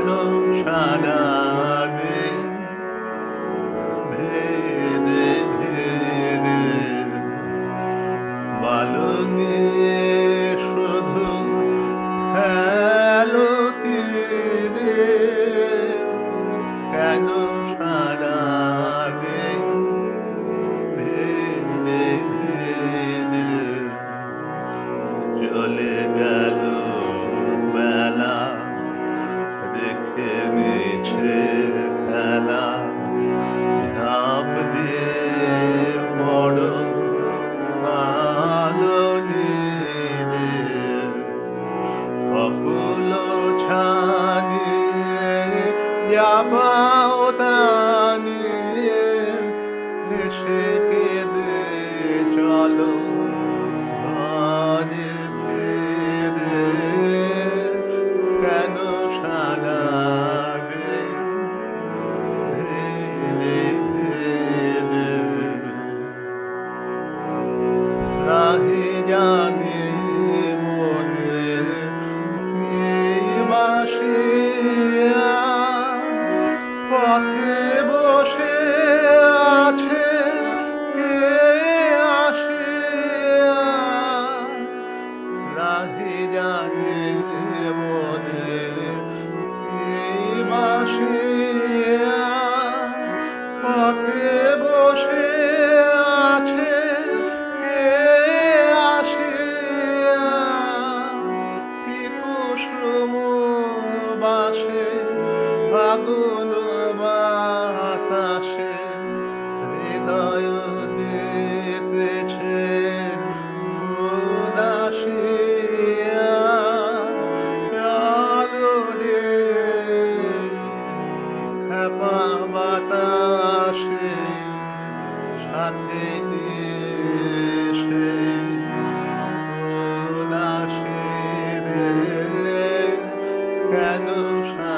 কেন সারা দিন? ধীরে ধীরে বালকে শুধু হ্যালো তীরে। খেলা ধাপ দিয়ে বড় আলো নিয়ে অকুল নাহি জানি বাসে ফাগুন বাতাসে হৃদয় দিতেছে উদাসিয়া বাতাসে সাথে shadows.